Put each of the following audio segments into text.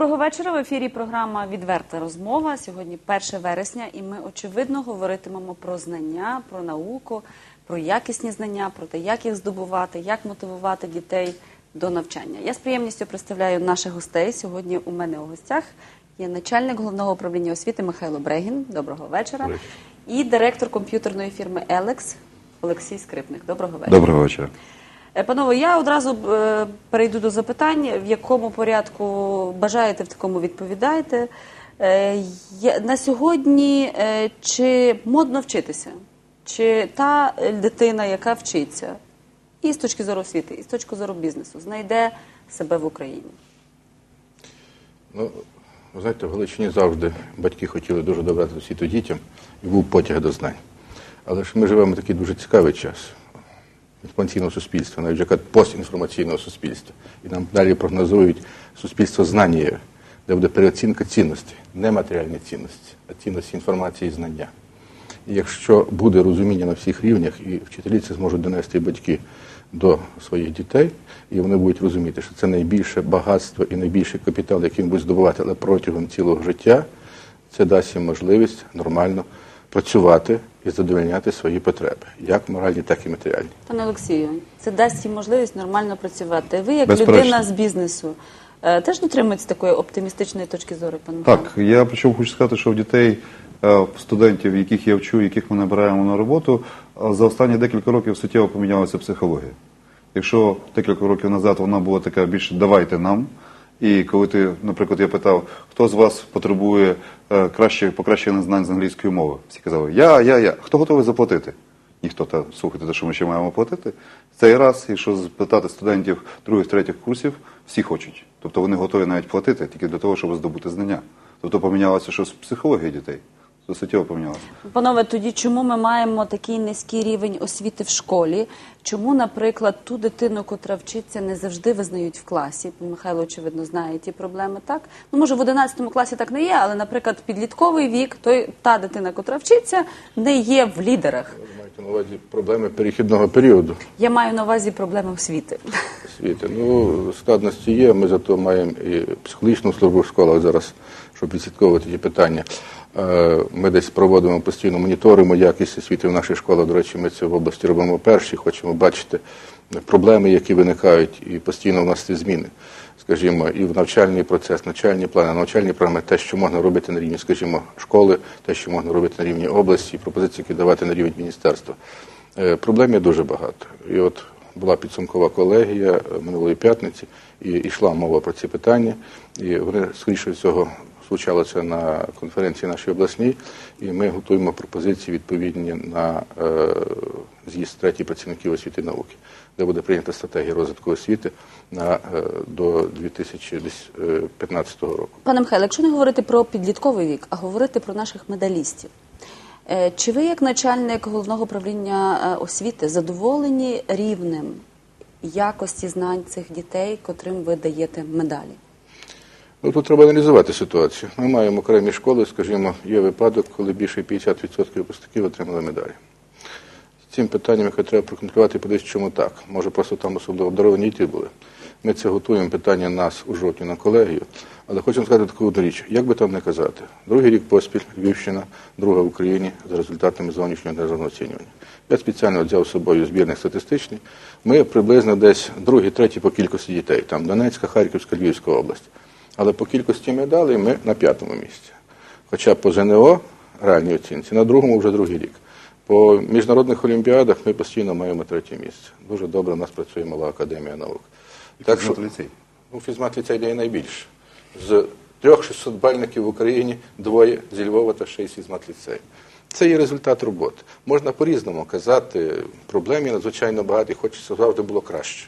Доброго вечора. В ефірі програма Відверта розмова. Сьогодні 1 вересня, і ми очевидно говоритимемо про знання, про науку, про якісні знання, про те, як їх здобувати, як мотивувати дітей до навчання. Я з приємністю представляю наших гостей. Сьогодні у мене у гостях є начальник головного управління освіти Михайло Брегін. Доброго вечора. Добрий. І директор комп'ютерної фірми Елекс Олексій Скрипник. Доброго вечора. Доброго вечора. Е, Панове, я одразу е, перейду до запитань, в якому порядку бажаєте, в такому відповідайте. Е, На сьогодні чи модно вчитися? Чи та дитина, яка вчиться, і з точки зору освіти, і з точки зору бізнесу, знайде себе в Україні? Ну, знаєте, в Галичині завжди батьки хотіли дуже добрати освіту дітям і був потяг до знань. Але ж ми живемо в такий дуже цікавий час інформаційного суспільства, навіть яка постінформаційного суспільства. І нам далі прогнозують суспільство знання, де буде переоцінка цінностей, не матеріальні цінності, а цінності інформації і знання. І якщо буде розуміння на всіх рівнях, і вчителі це зможуть донести батьки до своїх дітей, і вони будуть розуміти, що це найбільше багатство і найбільший капітал, який він буде здобувати, але протягом цілого життя, це дасть їм можливість нормально працювати і задовольняти свої потреби, як моральні, так і матеріальні. Пане Олексію, це дасть їм можливість нормально працювати. Ви, як Безперечно. людина з бізнесу, е, теж дотримуєтесь такої оптимістичної точки зору, пане Так, я причому хочу сказати, що в дітей, е, студентів, яких я вчу, яких ми набираємо на роботу, е, за останні декілька років суттєво помінялася психологія. Якщо декілька років назад вона була така більше давайте нам. І коли ти, наприклад, я питав, хто з вас потребує е, краще покращення знань з англійської мови, всі казали, я, я, я. Хто готовий заплатити? Ніхто та слухайте, те, що ми ще маємо платити. Цей раз, якщо запитати студентів других, третіх курсів, всі хочуть. Тобто вони готові навіть платити тільки для того, щоб здобути знання. Тобто помінялося щось в психології дітей. Це суттєво помінялося. Панове, тоді чому ми маємо такий низький рівень освіти в школі? Чому, наприклад, ту дитину, котра вчиться, не завжди визнають в класі? Михайло, очевидно, знає ті проблеми, так? Ну, може, в 11 класі так не є, але, наприклад, підлітковий вік, той, та дитина, котра вчиться, не є в лідерах. Ви маєте на увазі проблеми перехідного періоду. Я маю на увазі проблеми освіти. освіти. Ну, складності є. Ми зато маємо і психологічну службу в школах зараз, щоб відслідковувати ті питання. Е, Ми десь проводимо постійно моніторимо якість освіти в наших школах. До речі, ми це в області робимо перші. Хочемо бачити проблеми, які виникають, і постійно в нас ці зміни. Скажімо, і в навчальний процес, навчальні плани, навчальні програми, те, що можна робити на рівні, скажімо, школи, те, що можна робити на рівні області, пропозиції, які давати на рівень міністерства. Е, Проблем є дуже багато. І от була підсумкова колегія минулої п'ятниці, і йшла мова про ці питання. І вони, скоріше всього, случалося на конференції нашій обласній, і ми готуємо пропозиції відповідні на е, з'їзд третій працівників освіти і науки, де буде прийнята стратегія розвитку освіти на, е, до 2015 року. Пане Михайло, якщо не говорити про підлітковий вік, а говорити про наших медалістів. е, Чи ви, як начальник головного управління е, освіти, задоволені рівнем якості знань цих дітей, котрим ви даєте медалі? Ну, тут треба аналізувати ситуацію. Ми маємо окремі школи, скажімо, є випадок, коли більше 50% випускників отримали медалі. З цим питанням, яке треба проконтролювати, подивитися, чому так. Може, просто там особливо обдаровані діти були. Ми це готуємо питання нас у жовтні на колегію. Але хочемо сказати таку одну річ, як би там не казати, другий рік поспіль Львівщина, друга в Україні за результатами зовнішнього державного оцінювання. Я спеціально взяв з собою збірник статистичний. Ми приблизно десь другий, третій по кількості дітей, там Донецька, Харківська, Львівська область. Але по кількості медалей ми на п'ятому місці. Хоча по ЗНО реальній оцінці на другому вже другий рік. По міжнародних олімпіадах ми постійно маємо третє місце. Дуже добре у нас працює мала академія наук. Так що ліцей. ну, фізмат ліцей дає найбільше. З трьох 600 бальників в Україні двоє зі Львова та й фізмат ліцей. Це є результат роботи. Можна по-різному казати, проблем є надзвичайно багато і хочеться завжди було краще.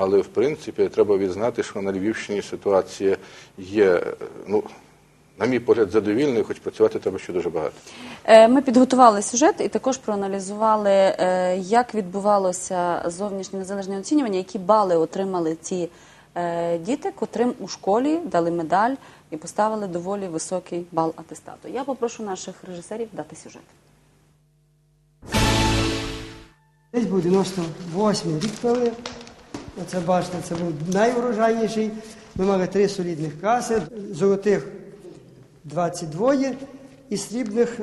Але в принципі треба відзнати, що на Львівщині ситуація є, ну, на мій погляд, задовільною, хоч працювати треба ще дуже багато. Е, Ми підготували сюжет і також проаналізували, е, як відбувалося зовнішнє незалежне оцінювання, які бали отримали ці е, діти, котрим у школі дали медаль і поставили доволі високий бал атестату. Я попрошу наших режисерів дати сюжет. Десь був 98 рік пили. Оце бачите, це був найурожайніший Ми мали три солідних каси, золотих 22 і срібних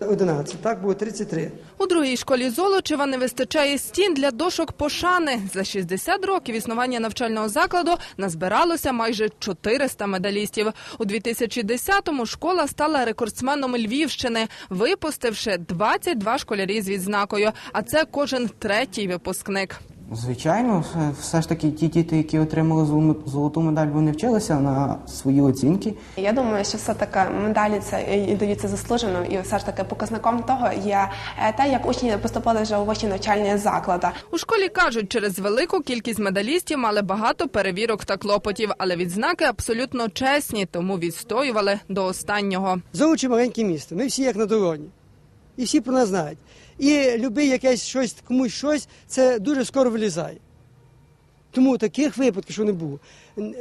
е, 11. Так було 33. У другій школі Золочева не вистачає стін для дошок пошани. За 60 років існування навчального закладу назбиралося майже 400 медалістів. У 2010-му школа стала рекордсменом Львівщини, випустивши 22 школярі з відзнакою. А це кожен третій випускник. Звичайно, все- ж таки ті діти, які отримали золоту медаль, вони вчилися на свої оцінки. Я думаю, що все таки медалі це і даються заслужено, і все ж таки показником того є е, те, як учні поступили вже у вищі навчальні заклади. У школі кажуть, через велику кількість медалістів мали багато перевірок та клопотів, але відзнаки абсолютно чесні, тому відстоювали до останнього. Золочі маленьке місто. Ми всі як на долоні. І всі про нас знають. І люби якесь щось, комусь щось, це дуже скоро вилізає. Тому таких випадків, що не було.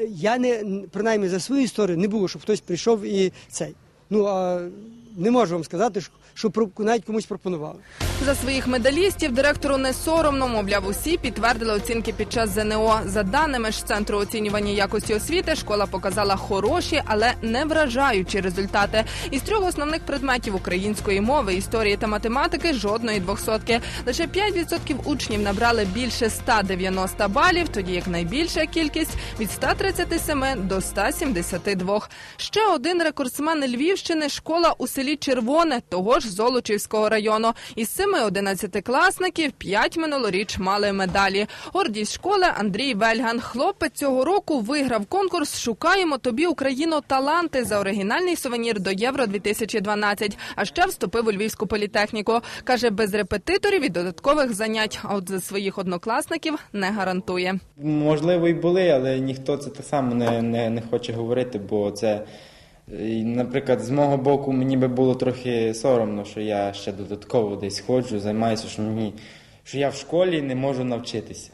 Я не принаймні за свою історію не було, щоб хтось прийшов і цей. Ну а не можу вам сказати, що- навіть комусь пропонували. За своїх медалістів директору не соромно, мовляв, усі підтвердили оцінки під час ЗНО. За даними ж центру оцінювання якості освіти, школа показала хороші, але не вражаючі результати. Із трьох основних предметів української мови, історії та математики жодної двохсотки. Лише 5% учнів набрали більше 190 балів, тоді як найбільша кількість від 137 до 172. Ще один рекордсмен Львівщини школа у селі Червоне, того ж Золочівського району. Із семи одинадцятикласників п'ять минулоріч мали медалі. Гордість школи Андрій Вельган. Хлопець цього року виграв конкурс Шукаємо тобі Україну таланти за оригінальний сувенір до Євро 2012 А ще вступив у Львівську політехніку. каже, без репетиторів і додаткових занять. А от за своїх однокласників не гарантує. Можливо, і були, але ніхто це так само не, хоче говорити, бо це, і, наприклад, з мого боку мені би було трохи соромно, що я ще додатково десь ходжу, займаюся, що мені, що я в школі не можу навчитися.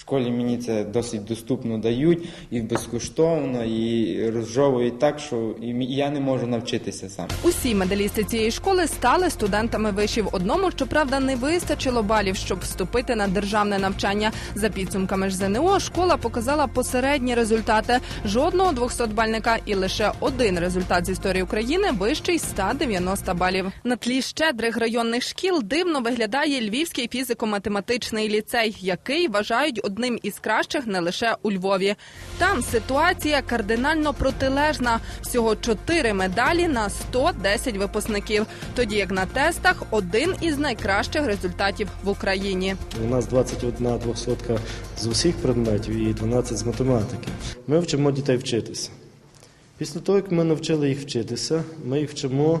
Школі мені це досить доступно дають і безкоштовно, і розжовують так, що і я не можу навчитися сам. Усі медалісти цієї школи стали студентами вишів. Одному, щоправда, не вистачило балів, щоб вступити на державне навчання. За підсумками ж ЗНО, школа показала посередні результати. Жодного 200-бальника і лише один результат з історії України вищий 190 балів. На тлі щедрих районних шкіл дивно виглядає Львівський фізико-математичний ліцей, який вважають одним із кращих не лише у Львові. Там ситуація кардинально протилежна. Всього 4 медалі на 110 випускників. Тоді як на тестах один із найкращих результатів в Україні. У нас 21 двохсотка з усіх предметів і 12 з математики. Ми вчимо дітей вчитися. Після того, як ми навчили їх вчитися, ми їх вчимо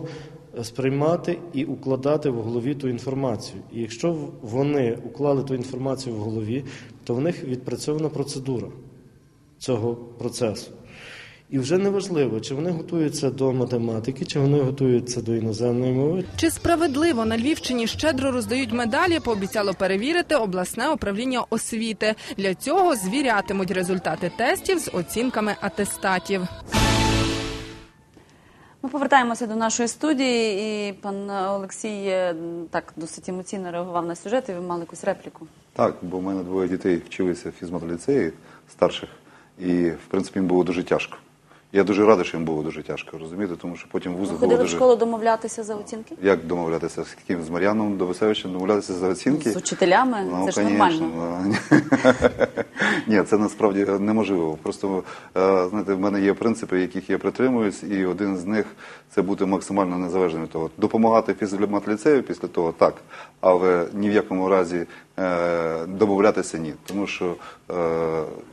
е, сприймати і укладати в голові ту інформацію. І якщо вони уклали ту інформацію в голові, то в них відпрацьована процедура цього процесу. І вже не важливо, чи вони готуються до математики, чи вони готуються до іноземної мови, Чи справедливо на Львівщині щедро роздають медалі? Пообіцяло перевірити обласне управління освіти. Для цього звірятимуть результати тестів з оцінками атестатів. Ми повертаємося до нашої студії, і пан Олексій е, так досить емоційно реагував на сюжет, і ви мали якусь репліку. Так, бо в мене двоє дітей вчилися в фізмат-ліцеї старших, і в принципі їм було дуже тяжко. Я дуже радий, що їм було дуже тяжко, розумієте, тому що потім в Ви вузах було ходили в дуже. школу домовлятися за оцінки? Як домовлятися з ким? З Мар'яном Довисевичем домовлятися за оцінки? З учителями? Ну, Це ж нормально. Ні, це насправді неможливо. Просто е, знаєте, в мене є принципи, яких я притримуюсь, і один з них це бути максимально незалежним від того. Допомагати фізлімат-ліцею після того так, але ні в якому разі е, домовлятися ні. Тому що е,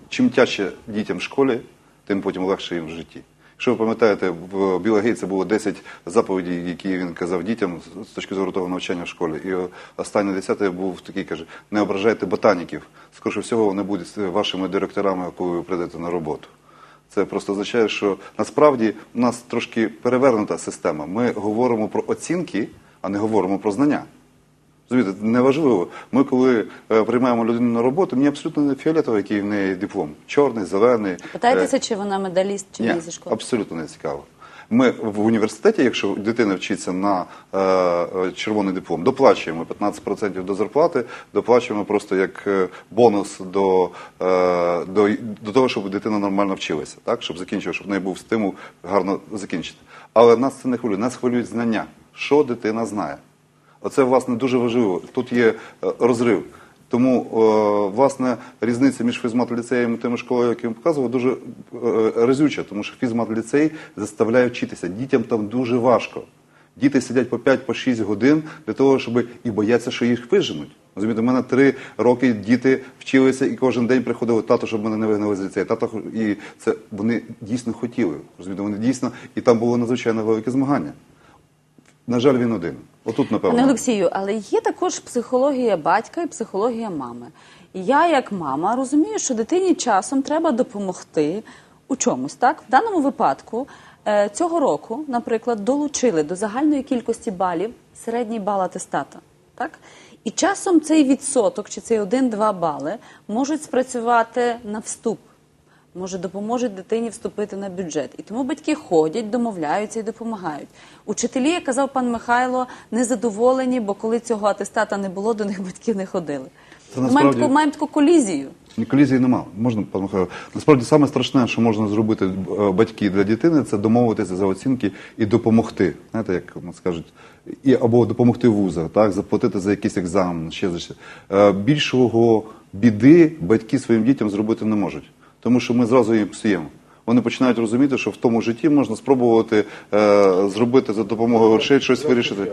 чим тяжче дітям в школі, тим потім легше їм в житті. Якщо ви пам'ятаєте, в Біла Гейтса було 10 заповідей, які він казав дітям з точки зору того навчання в школі. І останній десятий був такий, каже, не ображайте ботаніків. Скоріше всього, вони будуть вашими директорами, коли ви прийдете на роботу. Це просто означає, що насправді у нас трошки перевернута система. Ми говоримо про оцінки, а не говоримо про знання. Розумієте, неважливо. Ми коли е, приймаємо людину на роботу, мені абсолютно не фіолетово, який в неї диплом. Чорний, зелений. Питаєтеся, е, чи вона медаліст, чи ні, ні зі школи? абсолютно не цікаво. Ми в університеті, якщо дитина вчиться на е, е, червоний диплом, доплачуємо 15% до зарплати, доплачуємо просто як е, бонус до, е, до, до того, щоб дитина нормально вчилася, так? щоб закінчила, щоб в неї був стимул гарно закінчити. Але нас це не хвилює, нас хвилюють знання, що дитина знає. Оце, власне, дуже важливо. Тут є е, розрив. Тому, е, власне, різниця між фізмат-ліцеєм і тими школами, які я показував, дуже е, разюча, тому що фізмат-ліцей заставляє вчитися. Дітям там дуже важко. Діти сидять по 5-6 годин для того, щоб і бояться, що їх виженуть. Розумієте, у мене три роки діти вчилися і кожен день приходили тато, щоб мене не вигнали з ліцею. Тато і це вони дійсно хотіли. Розумієте, вони дійсно і там було надзвичайно велике змагання. На жаль, він один. Отут, напевно. Пане Олексію, але є також психологія батька і психологія мами. Я, як мама, розумію, що дитині часом треба допомогти у чомусь. Так, в даному випадку е, цього року, наприклад, долучили до загальної кількості балів середній бал атестата. Так? І часом цей відсоток чи цей 1-2 бали можуть спрацювати на вступ може допоможуть дитині вступити на бюджет. І тому батьки ходять, домовляються і допомагають. Учителі, як казав пан Михайло, незадоволені, бо коли цього атестата не було, до них батьки не ходили. Це Ми маємо насправді- таку, маємо таку колізію. Ні, колізії нема. Можна, пане Михайло. Насправді саме страшне, що можна зробити е, батьки для дитини, це домовитися за оцінки і допомогти. Знаєте, як скажуть, і або допомогти вузах, так, заплатити за якийсь екзамен, ще за що. Е, Більшого біди батьки своїм дітям зробити не можуть, тому що ми зразу її псуємо. Вони починають розуміти, що в тому житті можна спробувати е, зробити за допомогою грошей щось вирішити.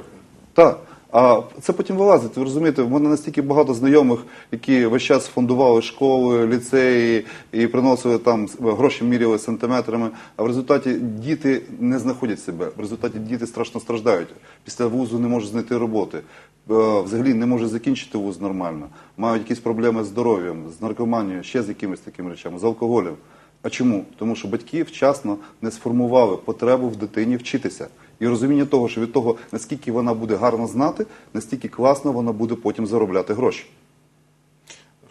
Так. А це потім вилазить. Ви розумієте, в мене настільки багато знайомих, які весь час фондували школи, ліцеї і приносили там гроші, міряли сантиметрами. А в результаті діти не знаходять себе. В результаті діти страшно страждають. Після вузу не можуть знайти роботи. Е, Взагалі не можуть закінчити вуз нормально. Мають якісь проблеми з здоров'ям, з наркоманією, ще з якимись такими речами, з алкоголем. А чому? Тому що батьки вчасно не сформували потребу в дитині вчитися. І розуміння того, що від того, наскільки вона буде гарно знати, настільки класно вона буде потім заробляти гроші.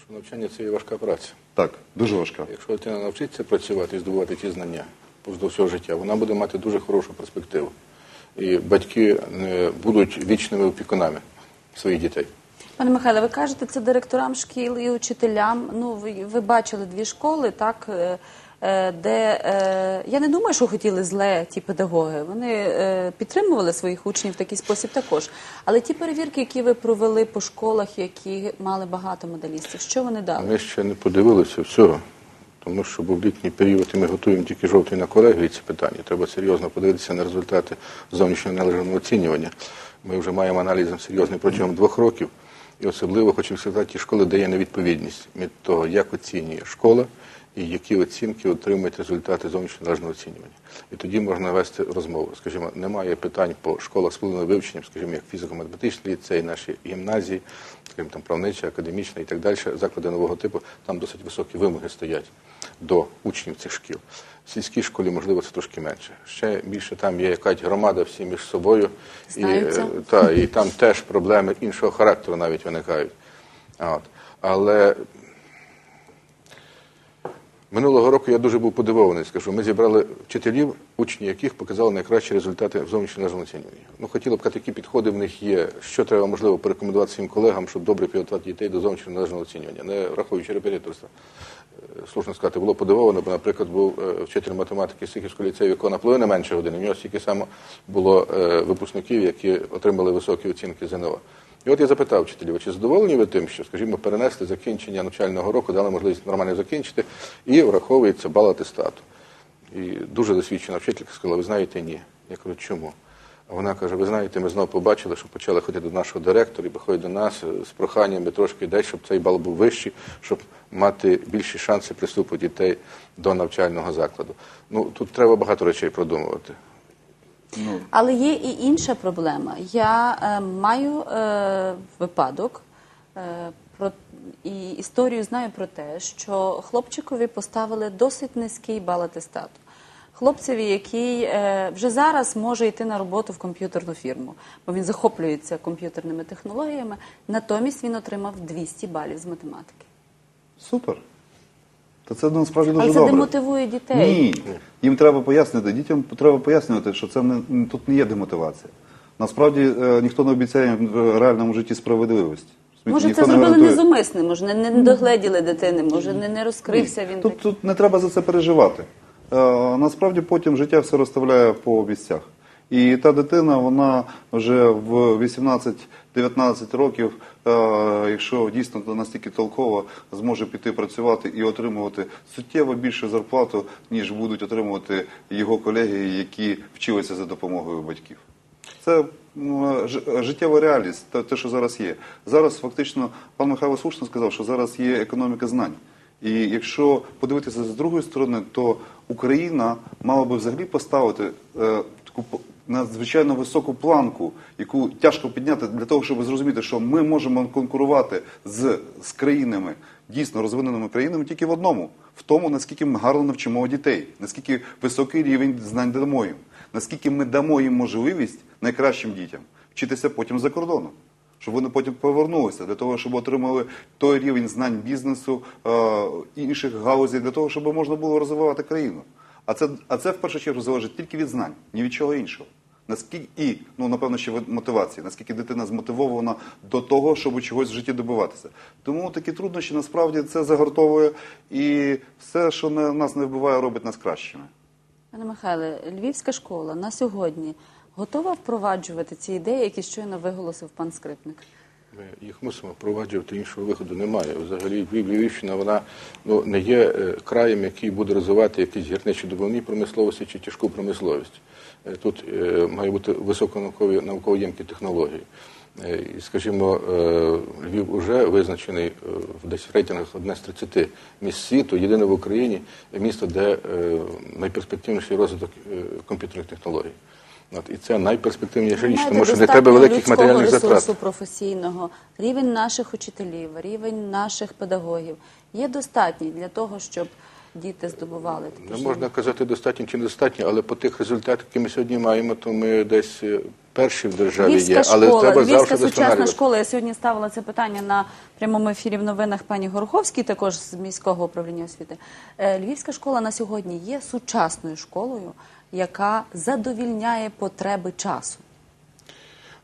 Навчання це є важка праця. Так, дуже важка. Якщо дитина навчиться працювати і здобувати ті знання впродовж всього життя, вона буде мати дуже хорошу перспективу. І батьки е, будуть вічними опікунами своїх дітей. Пане Михайле, ви кажете це директорам шкіл і учителям. Ну, ви, ви бачили дві школи, так, е, де е, я не думаю, що хотіли зле ті педагоги. Вони е, підтримували своїх учнів в такий спосіб також. Але ті перевірки, які ви провели по школах, які мали багато медалістів, що вони дали? Ми ще не подивилися всього, тому що був літній період, і ми готуємо тільки жовтий на колегії ці питання. Треба серйозно подивитися на результати зовнішнього належного оцінювання. Ми вже маємо аналізом серйозний протягом двох років. І особливо хочу сказати, ті школи, де є невідповідність від того, як оцінює школа і які оцінки отримують результати зовнішнього оцінювання. І тоді можна вести розмову. Скажімо, немає питань по школах з повним вивченням, скажімо, як фізико-математичний ліцей, наші гімназії, скажімо, там правнича, академічна і так далі, заклади нового типу, там досить високі вимоги стоять до учнів цих шкіл. В сільській школі, можливо, це трошки менше. Ще більше там є якась громада всі між собою, і, Знаються. е, та, і там теж проблеми іншого характеру навіть виникають. От. Але минулого року я дуже був подивований, скажу. Ми зібрали вчителів, учні яких показали найкращі результати в зовнішньому належному оцінюванні. Ну, хотіло б які підходи в них є, що треба, можливо, порекомендувати своїм колегам, щоб добре підготувати дітей до зовнішнього належного оцінювання, не враховуючи репетиторство. Е, Слушно сказати, було подивовано, бо, наприклад, був е, вчитель математики Сихівського ліцею, якого наполовину менше години. У нього стільки само було е, випускників, які отримали високі оцінки ЗНО. І от я запитав вчителів, чи задоволені ви тим, що, скажімо, перенесли закінчення навчального року, дали можливість нормально закінчити, і враховується бал атестату. І дуже досвідчена вчителька сказала, ви знаєте, ні. Я кажу, чому? А вона каже, ви знаєте, ми знову побачили, що почали ходити до нашого директора і приходять до нас з проханнями трошки десь, щоб цей бал був вищий, щоб мати більші шанси приступу дітей до навчального закладу. Ну, тут треба багато речей продумувати. Але є і інша проблема. Я е, маю е, випадок е, про і історію знаю про те, що хлопчикові поставили досить низький бал атестату. Хлопцеві, який е, вже зараз може йти на роботу в комп'ютерну фірму, бо він захоплюється комп'ютерними технологіями. Натомість він отримав 200 балів з математики. Супер. То це насправді дуже Але це добре. демотивує дітей. Ні, їм треба пояснити, дітям треба пояснювати, що це не тут не є демотивація. Насправді е, ніхто не обіцяє в реальному житті справедливості. Може, Ніхто це не зробили гарантує. незумисне, може, не, не догледіли дитини, може, не, не розкрився він. Тут, тут не треба за це переживати. Е, насправді потім життя все розставляє по місцях. І та дитина, вона вже в 18-19 років, е, якщо дійсно настільки толково, зможе піти працювати і отримувати суттєво більшу зарплату, ніж будуть отримувати його колеги, які вчилися за допомогою батьків. Це життєва реальність, те, що зараз є. Зараз фактично пан Михайло слушно сказав, що зараз є економіка знань. І якщо подивитися з другої сторони, то Україна мала би взагалі поставити е, таку надзвичайно високу планку, яку тяжко підняти для того, щоб зрозуміти, що ми можемо конкурувати з, з країнами, дійсно розвиненими країнами, тільки в одному в тому, наскільки ми гарно навчимо дітей, наскільки високий рівень знань дамо їм, наскільки ми дамо їм можливість найкращим дітям вчитися потім за кордоном. Щоб вони потім повернулися для того, щоб отримали той рівень знань бізнесу, е, інших галузей, для того, щоб можна було розвивати країну. А це, а це в першу чергу залежить тільки від знань, ні від чого іншого. Наскільки і ну напевно ще від мотивації, наскільки дитина змотивована до того, щоб чогось в житті добиватися. Тому такі труднощі насправді це загортовує і все, що не, нас не вбиває, робить нас кращими. Пане Михайле, Львівська школа на сьогодні готова впроваджувати ці ідеї, які щойно виголосив пан Скрипник? Ми їх мусимо впроваджувати, іншого виходу немає. Взагалі Львів, Львівщина, вона ну, не є е, краєм, який буде розвивати якісь гірничо-добувні промисловості чи тяжку промисловість. Е, Тут е, має бути високонаукові науково-ємкі технології. Скажімо, Львів вже визначений десь в рейтингах одне з 30 міст світу, єдине в Україні місто, де найперспективніший розвиток комп'ютерних технологій. От, і це найперспективніша річ, тому що не треба великих матеріальних ресурсу затрат. професійного, рівень наших учителів, рівень наших педагогів є достатній для того, щоб діти здобували такі Не можна казати достатньо чи недостатньо, але по тих результатах, які ми сьогодні маємо, то ми десь е, перші в державі Львівська є, але школа, треба Львівська завжди сучасна школа. Я сьогодні ставила це питання на прямому ефірі в новинах пані Гороховській, також з міського управління освіти. Е, Львівська школа на сьогодні є сучасною школою, яка задовільняє потреби часу.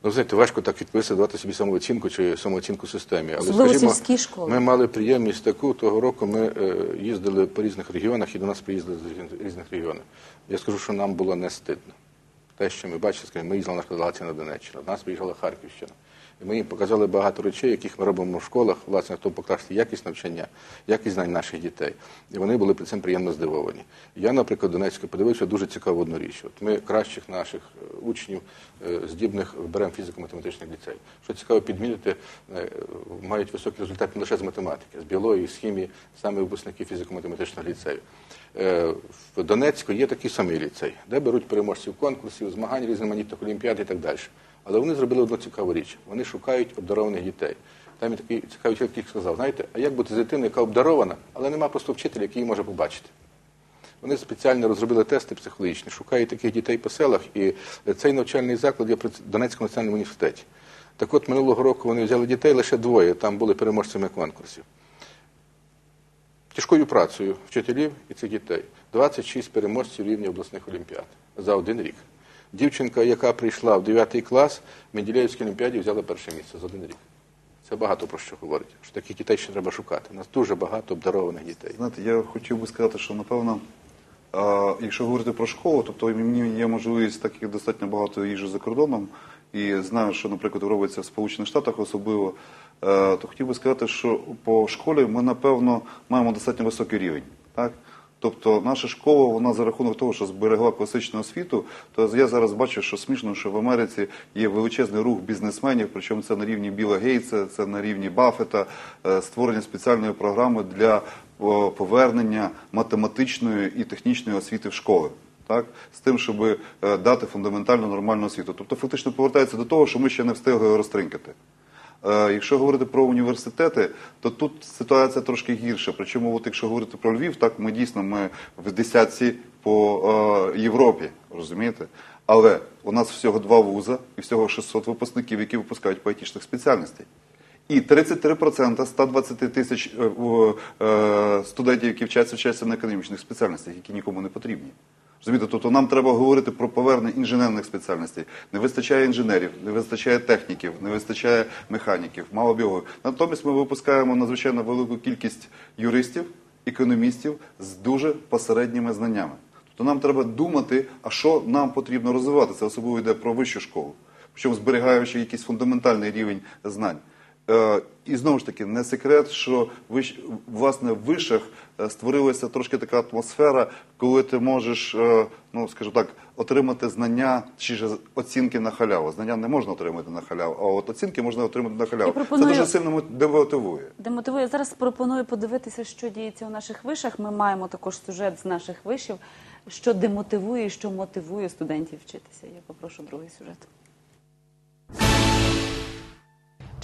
Ну, знаєте, важко так відповісти, давати собі самооцінку чи самооцінку системі. Але, скажімо, сільські школи. Ми мали приємність таку, того року ми е, їздили по різних регіонах і до нас приїздили з різних- регіонів. Я скажу, що нам було не стидно. Те, що ми бачили, скажімо, ми їздили делегація на Донеччину, до нас приїжджала Харківщина. І ми їм показали багато речей, яких ми робимо в школах, власне, хто покращити якість навчання, якість знань наших дітей. І вони були при цим приємно здивовані. Я, наприклад, Донецьку подивився дуже цікаву одну річ. От ми кращих наших е, учнів, е, здібних, беремо фізико-математичних ліцеїв. Що цікаво підмітити, е, мають високий результат не лише з математики, з біології, з хімії, саме випускники фізико-математичного ліцею. В Донецьку є такий самий ліцей, де беруть переможців конкурсів, змагань різноманітних олімпіад і так далі. Але вони зробили одну цікаву річ. Вони шукають обдарованих дітей. Там є такий цікавий чоловік, який сказав, знаєте, а як бути з дитиною, яка обдарована, але нема просто вчителя, який її може побачити. Вони спеціально розробили тести психологічні, шукають таких дітей по селах, і цей навчальний заклад є при Донецькому національному університеті. Так от минулого року вони взяли дітей лише двоє, там були переможцями конкурсів. Тяжкою працею вчителів і цих дітей 26 переможців рівня обласних олімпіад за один рік. Дівчинка, яка прийшла в 9 клас, в Менделєївській олімпіаді взяла перше місце за один рік. Це багато про що говорить. Що таких дітей ще треба шукати. У нас дуже багато обдарованих дітей. Знаєте, я хотів би сказати, що напевно, а, якщо говорити про школу, тобто мені є можливість, так як достатньо багато їжджу за кордоном, і знаю, що, наприклад, робиться в Сполучених Штатах особливо, е, то хотів би сказати, що по школі ми, напевно, маємо достатньо високий рівень. Так? Тобто наша школа, вона за рахунок того, що зберегла класичну освіту, то я зараз бачу, що смішно, що в Америці є величезний рух бізнесменів, причому це на рівні Біла Гейтса, це на рівні Баффета, е, створення спеціальної програми для повернення математичної і технічної освіти в школи. Так, з тим, щоб е, дати фундаментальну нормальну освіту. Тобто, фактично повертається до того, що ми ще не встигли розтринкати. Е, Якщо говорити про університети, то тут ситуація трошки гірша. Причому, от якщо говорити про Львів, так ми дійсно ми в десятці по е, Європі, розумієте? Але у нас всього два вуза і всього 600 випускників, які випускають по айтішних спеціальностей. І 33% 120 тисяч е, е, студентів, які вчаться, вчаться на економічних спеціальностях, які нікому не потрібні. Розумієте, тобто нам треба говорити про повернення інженерних спеціальностей. Не вистачає інженерів, не вистачає техніків, не вистачає механіків, мало біологів. Натомість ми випускаємо надзвичайно велику кількість юристів, економістів з дуже посередніми знаннями. Тобто нам треба думати, а що нам потрібно розвивати. Це особливо йде про вищу школу, причому зберігаючи якийсь фундаментальний рівень знань. Е, І знову ж таки, не секрет, що власне в вишах створилася трошки така атмосфера, коли ти можеш, е, ну скажімо так, отримати знання чи ж оцінки на халяву. Знання не можна отримати на халяву, а от оцінки можна отримати на халяву. Пропоную- Це дуже сильно мо- демотивує. Демотивує. Зараз пропоную подивитися, що діється у наших вишах. Ми маємо також сюжет з наших вишів, що демотивує і що мотивує студентів вчитися. Я попрошу другий сюжет.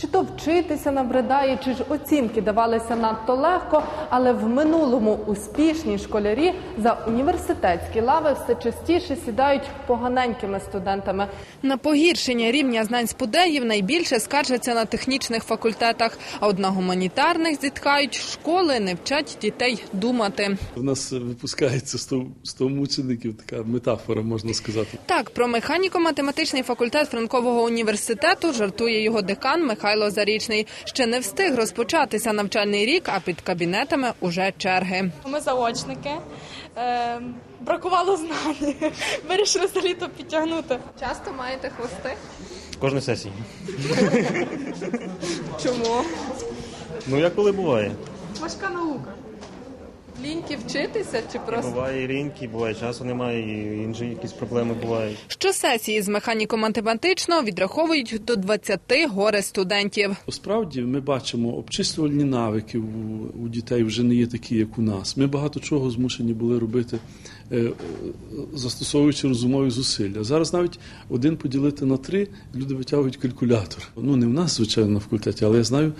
Чи то вчитися набридає, чи ж оцінки давалися надто легко, але в минулому успішні школярі за університетські лави все частіше сідають поганенькими студентами. На погіршення рівня знань спудеїв найбільше скаржаться на технічних факультетах, а от на гуманітарних зітхають школи не вчать дітей думати. У нас випускається 100, 100 мучеників, така метафора, можна сказати. Так, про механіко-математичний факультет Франкового університету жартує його декан Михайло Зарічний. Ще не встиг розпочатися навчальний рік, а під кабінетами уже черги. Ми заочники. Е, бракувало знань. Вирішили за літо підтягнути. Часто маєте хвости? Кожної сесії. Чому? Ну, як коли буває. Важка наука. Ліньки вчитися чи просто? Буває і ринки, буває часу немає, і інші якісь проблеми бувають. Щосесії з механіко-математичного відраховують до 20 горе студентів. Справді ми бачимо, обчислювальні навики у, у дітей вже не є такі, як у нас. Ми багато чого змушені були робити, е, застосовуючи розумові зусилля. Зараз навіть один поділити на три люди витягують калькулятор. Ну не в нас, звичайно, на факультеті, але я знаю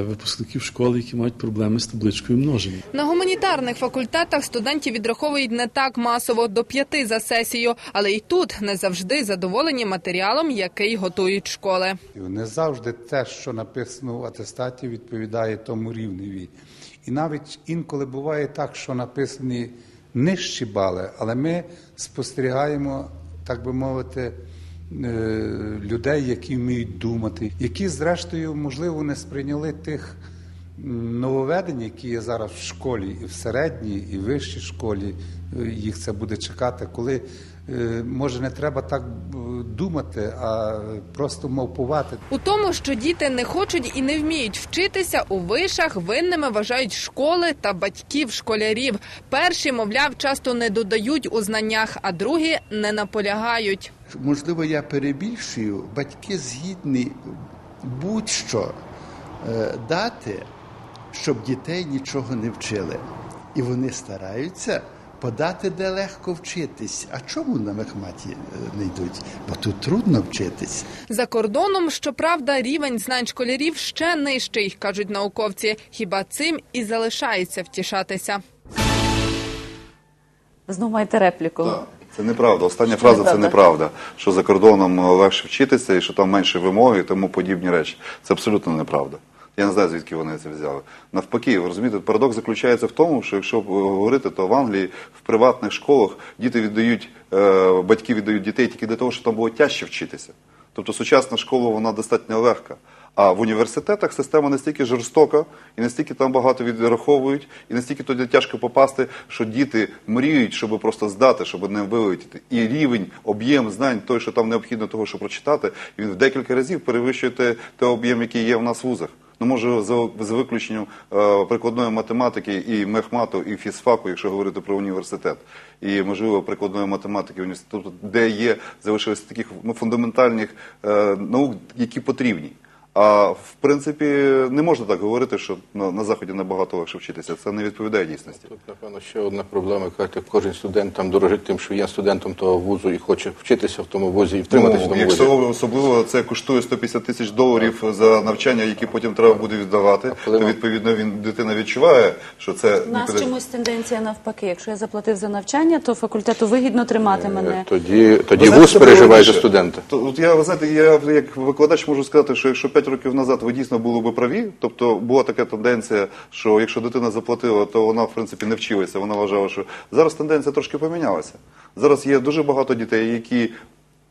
випускників школи, які мають проблеми з табличкою множення. На гуманітарних факультетах студентів відраховують не так масово до п'яти за сесію, але й тут не завжди задоволені матеріалом, який готують школи. Не завжди те, що написано в атестаті, відповідає тому рівневі. І навіть інколи буває так, що написані нижчі бали, але ми спостерігаємо, так би мовити, е, людей, які вміють думати, які, зрештою, можливо, не сприйняли тих нововведень, які є зараз в школі, і в середній, і в вищій школі. Е, Їх це буде чекати, коли е, може не треба так е, думати, а просто мовпувати. У тому, що діти не хочуть і не вміють вчитися, у вишах винними вважають школи та батьків школярів. Перші, мовляв, часто не додають у знаннях, а другі не наполягають. Можливо, я перебільшую, батьки згідні будь-що е, дати, щоб дітей нічого не вчили. І вони стараються подати, де легко вчитись. А чому на мехматі е, не йдуть? Бо тут трудно вчитись. За кордоном, щоправда, рівень знань школярів ще нижчий, кажуть науковці. Хіба цим і залишається втішатися. Знову маєте репліку. Так, це неправда. Остання Що фраза це неправда? неправда. Що за кордоном е, легше вчитися і що там менше вимоги і тому подібні речі. Це абсолютно неправда. Я не знаю, звідки вони це взяли. Навпаки, ви розумієте, парадокс заключається в тому, що якщо говорити, то в Англії в приватних школах діти віддають, е, батьки віддають дітей тільки для того, щоб там було тяжче вчитися. Тобто сучасна школа вона достатньо легка. А в університетах система настільки жорстока, і настільки там багато відраховують, і настільки туди тяжко попасти, що діти мріють, щоб просто здати, щоб не вилетіти. І рівень, об'єм знань, той, що там необхідно того, щоб прочитати, він в декілька разів перевищує те, той об'єм, який є в нас в вузах. Ну, може, за, за виключенням е, прикладної математики і мехмату, і фізфаку, якщо говорити про університет, і можливо прикладної математики університету, де є залишилися таких ну, фундаментальних е, наук, які потрібні. А в принципі не можна так говорити, що на, на заході набагато легше вчитися. Це не відповідає дійсності. Тут, напевно, ще одна проблема, яка кожен студент там дорожить тим, що є студентом того вузу і хоче вчитися в тому вузі і втриматися в Ну, тому вузі. якщо особливо це коштує 150 тисяч доларів за навчання, які потім треба буде віддавати, то відповідно він дитина відчуває, що це У нас чомусь тенденція навпаки. Якщо я заплатив за навчання, то факультету вигідно тримати мене. Тоді, тоді Ви вуз переживає за студента. То, от я, ви знаєте, я як викладач можу сказати, що якщо 5 5 років назад ви дійсно були би праві, тобто була така тенденція, що якщо дитина заплатила, то вона в принципі не вчилася. Вона вважала, що зараз тенденція трошки помінялася. Зараз є дуже багато дітей, які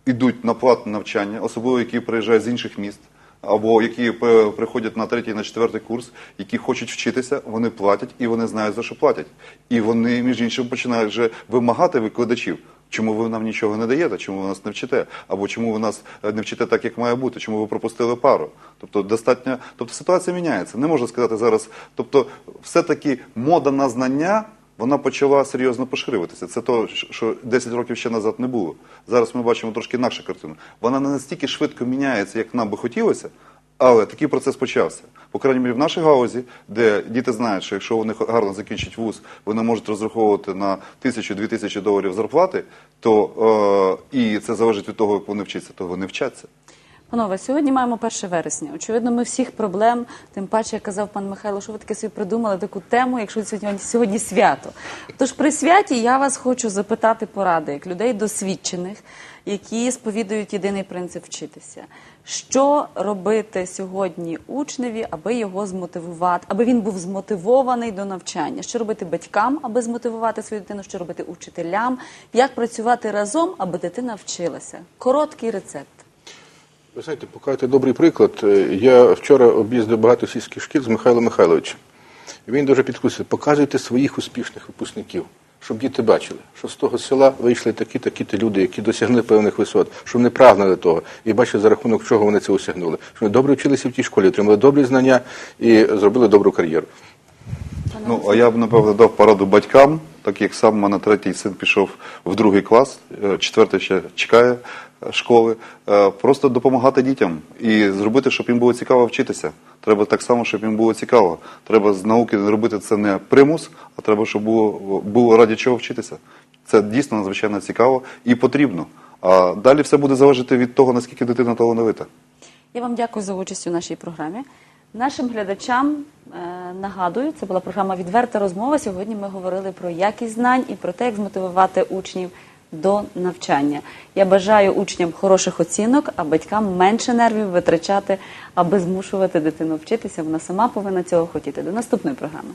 йдуть на платне навчання, особливо які приїжджають з інших міст. Або які приходять на третій, на четвертий курс, які хочуть вчитися, вони платять і вони знають за що платять. І вони, між іншим, починають вже вимагати викладачів. Чому ви нам нічого не даєте? Чому ви нас не вчите? Або чому ви нас е, не вчите так, як має бути? Чому ви пропустили пару? Тобто достатньо, тобто ситуація міняється. Не можна сказати зараз. Тобто, все-таки мода на знання вона почала серйозно поширюватися. Це то, що 10 років ще назад не було. Зараз ми бачимо трошки інакшу картину. Вона не настільки швидко міняється, як нам би хотілося, але такий процес почався. По крайній мірі, в нашій гаузі, де діти знають, що якщо вони гарно закінчать вуз, вони можуть розраховувати на тисячу-дві тисячі доларів зарплати, то е, і це залежить від того, як вони вчаться, то вони вчаться. Панове, сьогодні маємо 1 вересня. Очевидно, ми всіх проблем, тим паче, як казав пан Михайло, що ви таки собі придумали таку тему, якщо сьогодні, сьогодні свято. Тож при святі я вас хочу запитати поради, як людей досвідчених, які сповідують єдиний принцип вчитися. Що робити сьогодні учневі, аби його змотивувати, аби він був змотивований до навчання? Що робити батькам, аби змотивувати свою дитину? Що робити учителям? Як працювати разом, аби дитина вчилася? Короткий рецепт. Ви знаєте, покажете добрий приклад. Е, Я вчора об'їздив багато сільських шкіл з Михайлом Михайловичем. Він дуже підкусив. Показуйте своїх успішних випускників, щоб діти бачили, що з того села вийшли такі, такі ті люди, які досягли певних висот, щоб вони прагнули того. І бачили, за рахунок чого вони це осягнули. Що вони добре вчилися в тій школі, отримали добрі знання і зробили добру кар'єру. Ну, а я б, напевно, дав пораду батькам, так як сам у мене третій син пішов в другий клас, е, четвертий ще чекає е, школи. Е, Просто допомагати дітям і зробити, щоб їм було цікаво вчитися. Треба так само, щоб їм було цікаво. Треба з науки робити це не примус, а треба, щоб було, було раді чого вчитися. Це дійсно надзвичайно цікаво і потрібно. А далі все буде залежати від того, наскільки дитина талановита. Я вам дякую за участь у нашій програмі. Нашим глядачам е, нагадую, це була програма Відверта розмова. Сьогодні ми говорили про якість знань і про те, як змотивувати учнів до навчання. Я бажаю учням хороших оцінок, а батькам менше нервів витрачати, аби змушувати дитину вчитися. Вона сама повинна цього хотіти. До наступної програми.